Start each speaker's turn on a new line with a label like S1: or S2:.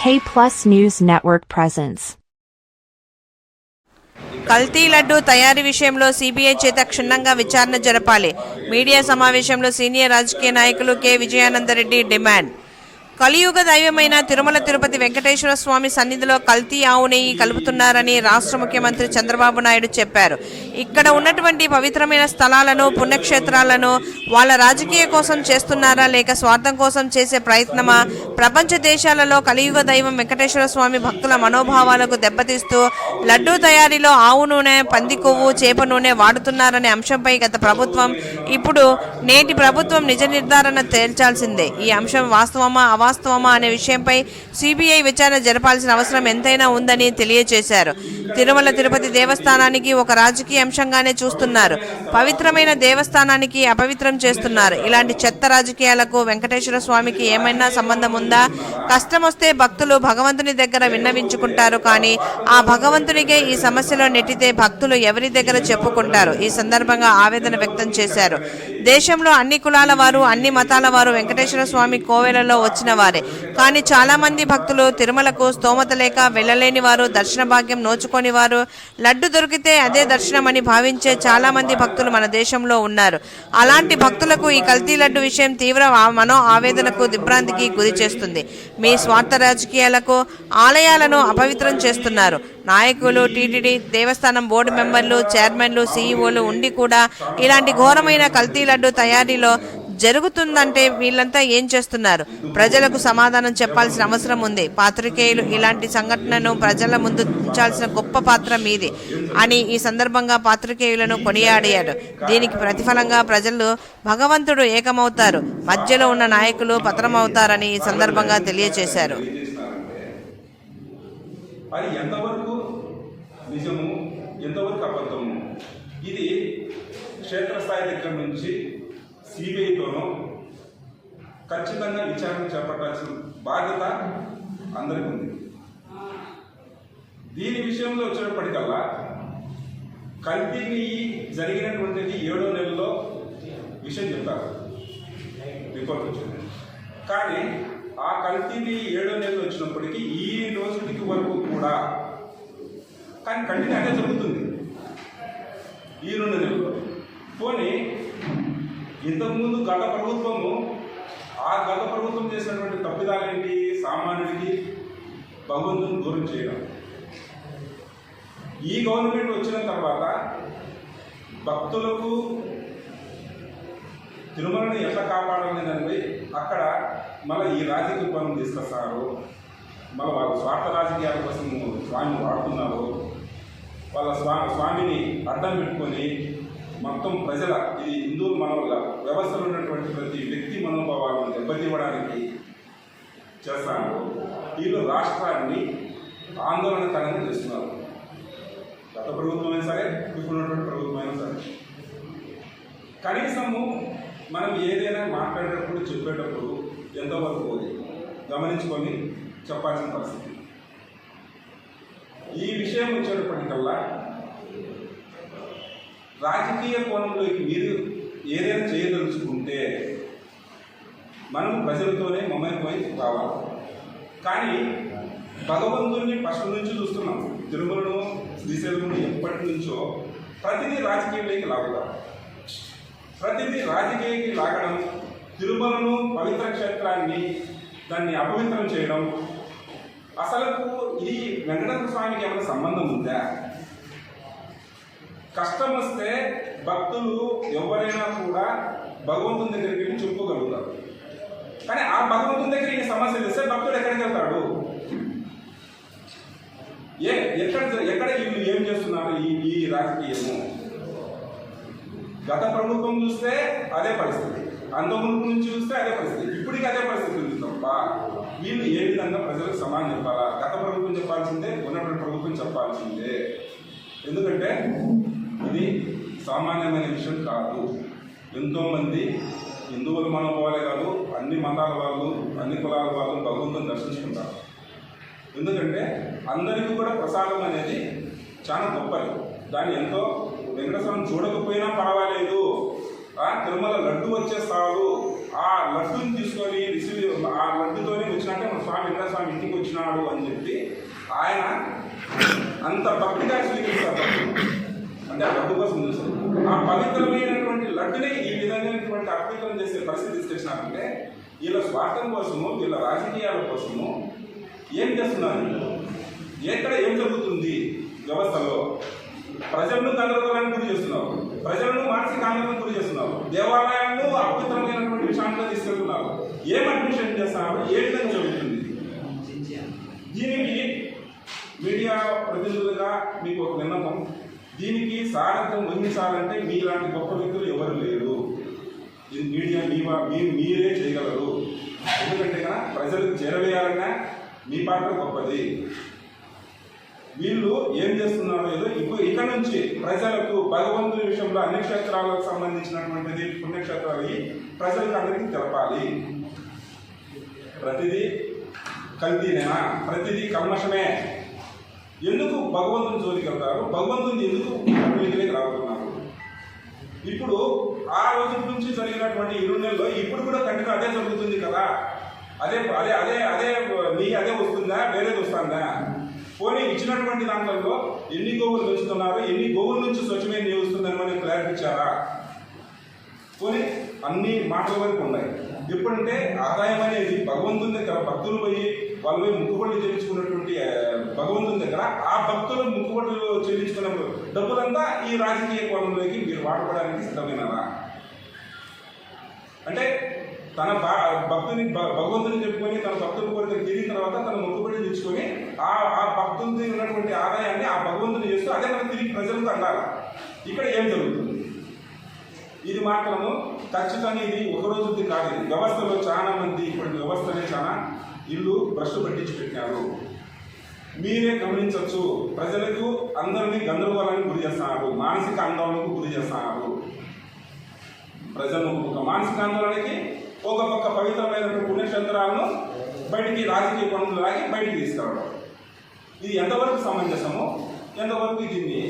S1: K Plus News Network presents.
S2: కల్తీ లడ్డు తయారీ విషయంలో సీబీఐ చేత క్షుణ్ణంగా విచారణ జరపాలి మీడియా సమావేశంలో సీనియర్ రాజకీయ నాయకులు కె విజయానందరెడ్డి డిమాండ్ కలియుగ దైవమైన తిరుమల తిరుపతి వెంకటేశ్వర స్వామి సన్నిధిలో కల్తీ ఆవు నెయ్యి కలుపుతున్నారని రాష్ట్ర ముఖ్యమంత్రి చంద్రబాబు నాయుడు చెప్పారు. ఇక్కడ ఉన్నటువంటి పవిత్రమైన స్థలాలను పుణ్యక్షేత్రాలను వాళ్ళ రాజకీయ కోసం చేస్తున్నారా లేక స్వార్థం కోసం చేసే ప్రయత్నమా? ప్రపంచ దేశాలలో కలియుగ దైవం వెంకటేశ్వర స్వామి భక్తుల మనోభావాలకు దెబ్బతీస్తూ లడ్డూ తయారీలో ఆవు నూనె పంది కొవ్వు చేప నూనె వాడుతున్నారనే అంశంపై గత ప్రభుత్వం ఇప్పుడు నేటి ప్రభుత్వం నిజ నిర్ధారణ తేల్చాల్సిందే. ఈ అంశం వాస్తవమా అవాస్తవమా? వాస్తవమా అనే విషయంపై సిబిఐ విచారణ జరపాల్సిన అవసరం ఎంతైనా ఉందని తెలియజేశారు. తిరుమల తిరుపతి దేవస్థానానికి ఒక రాజకీయ అంశంగానే చూస్తున్నారు. పవిత్రమైన దేవస్థానానికి అపవిత్రం చేస్తున్నారు. ఇలాంటి చెత్త రాజకీయాలకు వెంకటేశ్వర స్వామికి ఏమైనా సంబంధం ఉందా? కష్టం వస్తే భక్తులు భగవంతుని దగ్గర విన్నవించుకుంటారు కానీ ఆ భగవంతునికే ఈ సమస్యలో నెట్టితే భక్తులు ఎవరి దగ్గర చెప్పుకుంటారు? ఈ సందర్భంగా ఆవేదన వ్యక్తం చేశారు. దేశంలో అన్ని కులాల వారు అన్ని మతాల వారు వెంకటేశ్వర స్వామి కోవెలలో వచ్చిన వారే. కానీ చాలా మంది భక్తులు తిరుమలకు స్తోమత లేక వెళ్ళలేని వారు దర్శన భాగ్యం నోచుకొని వారు లడ్డు దొరికితే అదే దర్శనం అని భావించే చాలా మంది భక్తులు మన దేశంలో ఉన్నారు. అలాంటి భక్తులకు ఈ కల్తీ లడ్డు విషయం తీవ్ర ఆ- మనో ఆవేదనకు దిగ్భ్రాంతికి గురి చేస్తుంది. మీ స్వార్థ రాజకీయాలకు ఆలయాలను అపవిత్రం చేస్తున్నారు. నాయకులు టీటీడీ దేవస్థానం బోర్డు మెంబర్లు చైర్మన్లు సీఈఓలు ఉండి కూడా ఇలాంటి ఘోరమైన కల్తీ లడ్డు తయారీలో జరుగుతుందంటే వీళ్ళంతా ఏం చేస్తున్నారు? ప్రజలకు సమాధానం చెప్పాల్సిన అవసరం ఉంది. పాత్రికేయులు ఇలాంటి సంఘటనను ప్రజల ముందు ఉంచాల్సిన గొప్ప పాత్ర మీది అని ఈ సందర్భంగా పాత్రికేయులను కొనియాడారు. దీనికి ప్రతిఫలంగా ప్రజలు భగవంతుడు ఏకమవుతారు. మధ్యలో ఉన్న నాయకులు పతనమవుతారని ఈ సందర్భంగా తెలియజేశారు
S3: ఎంతవరకు నిజము? ఎంతవరకు అబద్ధము? ఇది క్షేత్రస్థాయి దగ్గర నుంచి సిబిఐతోనూ ఖచ్చితంగా విచారణ చేపట్టాల్సిన బాధ్యత అందరికీ ఉంది దీని విషయంలో వచ్చినప్పటికల్లా కల్తీ జరిగినటువంటిది ఏడో నెలలో విషయం చెప్తారు. రిపోర్ట్ వచ్చింది. కానీ ఆ కల్తీని ఏడో నెలలు వచ్చినప్పటికీ ఈ రోజుకి వరకు కూడా కానీ కంటిన్యూ అదే జరుగుతుంది. ఈ రెండు నెలలు పోనీ ఇంతకుముందు గత ప్రభుత్వము ఆ గత ప్రభుత్వం చేసినటువంటి తప్పిదాలేంటి? సామాన్యుడికి భగవంతుని దూరం చేయడం. ఈ గవర్నమెంట్ వచ్చిన తర్వాత భక్తులకు తిరుమలని ఎట్లా కాపాడాలి దానిపై అక్కడ మళ్ళీ ఈ రాజకీయ పనులు తీసుకొస్తారు. మళ్ళీ వాళ్ళ స్వార్థ రాజకీయాల కోసం స్వామిని వాడుతున్నారు. వాళ్ళ స్వా స్వామిని అడ్డం పెట్టుకొని మొత్తం ప్రజల ఇది హిందూ మనోల వ్యవస్థలో ఉన్నటువంటి ప్రతి వ్యక్తి మనోభావాలను దెబ్బతివ్వడానికి చేస్తారు వీళ్ళు రాష్ట్రాన్ని ఆందోళనకరంగా చేస్తున్నారు. గత ప్రభుత్వమైనా సరే ఇప్పుడున్నటువంటి ప్రభుత్వమైనా సరే. కనీసము మనం ఏదైనా మాట్లాడేటప్పుడు చెప్పేటప్పుడు ఎంతవరకు అది గమనించుకొని చెప్పాల్సిన పరిస్థితి. ఈ విషయం వచ్చేటప్పటికల్లా రాజకీయ కోణంలోకి మీరు ఏదైనా చేయదలుచుకుంటే మనం ప్రజలతోనే మమేకమై రావాలి. కానీ భగవంతుడిని ఫస్ట్ నుంచి చూస్తున్నాం. తిరుమలను శ్రీశైలంను ఎప్పటి నుంచో ప్రతిదీ రాజకీయంలోకి లాగుతాం. ప్రతిదీ రాజకీయకి లాగడం తిరుమలను పవిత్ర క్షేత్రాన్ని దాన్ని అపవిత్రం చేయడం అసలు ఈ వెంకటేశ్వర స్వామికి ఏమైనా సంబంధం ఉందా? కష్టం వస్తే భక్తులు ఎవరైనా కూడా భగవంతుని దగ్గరికి వెళ్ళి చెప్పుకోగలుగుతారు. కానీ ఆ భగవంతుని దగ్గర ఈ సమస్య తెస్తే భక్తుడు ఎక్కడికి వెళ్తాడు? ఏ ఎక్కడ ఎక్కడ వీళ్ళు ఏం చేస్తున్నారు ఈ ఈ రాజకీయము? గత ప్రభుత్వం చూస్తే అదే పరిస్థితి. అంతకుముందు నుంచి చూస్తే అదే పరిస్థితి. ఇప్పటికీ అదే పరిస్థితి ఉంది తప్ప వీళ్ళు ఏ విధంగా ప్రజలకు సమానం చెప్పాలా? గత ప్రభుత్వం చెప్పాల్సిందే ఉన్నటువంటి ప్రభుత్వం చెప్పాల్సిందే. ఎందుకంటే ఇది సామాన్యమైన విషయం కాదు. ఎంతోమంది హిందువులు మనం మనోభావాలే కాదు అన్ని మతాల వాళ్ళు అన్ని కులాల వాళ్ళు భగవంతుని దర్శించుకుంటారు. ఎందుకంటే అందరికీ కూడా ప్రసాదం అనేది చాలా గొప్పది. దాన్ని ఎంతో వెంకటస్వామి చూడకపోయినా పర్వాలేదు. ఆ తిరుమల లడ్డు వచ్చేస్తారు. ఆ లడ్డుని తీసుకొని రిసీవ్ ఆ లడ్డుతోనే వచ్చినట్టే మన స్వామి వెంకటస్వామి ఇంటికి వచ్చినాడు అని చెప్పి ఆయన అంత భక్తిగా స్వీకరిస్తారు. అంటే డబ్బు కోసం చూస్తారు ఆ పవిత్రమైనటువంటి లడ్డుని ఈ విధమైనటువంటి అపవిత్రం చేసే పరిస్థితి తీసుకొచ్చినారంటే వీళ్ళ స్వార్థం కోసము వీళ్ళ రాజకీయాల కోసము ఏం చేస్తున్నారు? ఎక్కడ ఏం జరుగుతుంది వ్యవస్థలో? ప్రజలను గందరగోళానికి గురి చేస్తున్నారు. ప్రజలను మానసిక ఆందోళనకు గురి చేస్తున్నారు. దేవాలయాలను అపవిత్రమైనటువంటి విషయాలుగా తీసుకెళ్తున్నారు. ఏం అడ్మిషన్ చేస్తున్నారు? ఏ విధంగా జరుగుతుంది? దీనికి మీడియా ప్రతినిధులుగా మీకు ఒక విన్నపం. దీనికి సారథ్యం వహించాలంటే మీలాంటి గొప్ప వ్యక్తులు ఎవరు లేరు. మీడియా మీ మీరే చేయగలరు. ఎందుకంటే కదా ప్రజలకు చేరవేయాలన్నా మీ పాత్ర గొప్పది. వీళ్ళు ఏం చేస్తున్నారో ఏదో ఇప్పుడు ఇక్కడ నుంచి ప్రజలకు భగవంతుని విషయంలో అన్ని క్షేత్రాలకు సంబంధించినటువంటిది పుణ్యక్షేత్రాలు ప్రజలకు అందరికీ తెలపాలి. ప్రతిదీ కల్తీనేనా? ప్రతిదీ కల్మషమే. ఎందుకు భగవంతుని జోలికి వెళ్తారు? భగవంతుని ఎందుకు వీధిలోకి రాబోతున్నారు? ఇప్పుడు ఆ రోజు నుంచి జరిగినటువంటి ఇరు నెలలో ఇప్పుడు కూడా కంటిన్యూ అదే జరుగుతుంది కదా? అదే అదే అదే అదే నీ అదే వస్తుందా? వేరేది వస్తుందా? పోనీ ఇచ్చినటువంటి దాంట్లో ఎన్ని గోవులు పెంచుతున్నారు? ఎన్ని గోవుల నుంచి స్వచ్ఛమైన నీరు వస్తుందని మనం క్లారిటీ ఇచ్చారా? పోనీ అన్ని మాటల వరకు ఉన్నాయి. ఎప్పుడంటే ఆదాయం అనేది భగవంతుని దగ్గర భక్తులు పోయి వాళ్ళు పోయి ముక్కుబడులు చెల్లించుకున్నటువంటి భగవంతుని దగ్గర ఆ భక్తులు ముక్కుబడులు చెల్లించుకున్న డబ్బులంతా ఈ రాజకీయ కోణంలోకి మీరు వాడుకోవడానికి సిద్ధమైనారా? అంటే తన భా భక్తుని భ- భగవంతుని చెప్పుకొని తన భక్తుల కోరిక తీరిన తర్వాత తన మొక్కుబడి తెచ్చుకొని ఆ ఆ భక్తులతో ఉన్నటువంటి ఆదాయాన్ని ఆ భగవంతుని చేస్తూ అదే మనం తిరిగి ప్రజలకు అందాలి? ఇక్కడ ఏం జరుగుతుంది? ఇది మాత్రము ఖచ్చితంగా ఇది ఒకరోజుది కాదు. ఇది వ్యవస్థలో చాలా మంది ఇప్పటి వ్యవస్థనే చాలా ఇల్లు భ్రష్టు పట్టించి పెట్టినారు మీరే గమనించవచ్చు ప్రజలకు అందరినీ గందరగోళానికి గురి చేస్తున్నారు మానసిక ఆందోళనకు గురి చేస్తున్నారు. ప్రజలను ఒక మానసిక ఆందోళనకి ఒక పక్క పవిత్రమైనటువంటి పుణ్యక్షేత్రాలను బయటికి రాజకీయ పనులు లాగి బయటికి తీసుకురావడం. ఇది ఎంతవరకు సమంజసమో ఎంతవరకు దీన్ని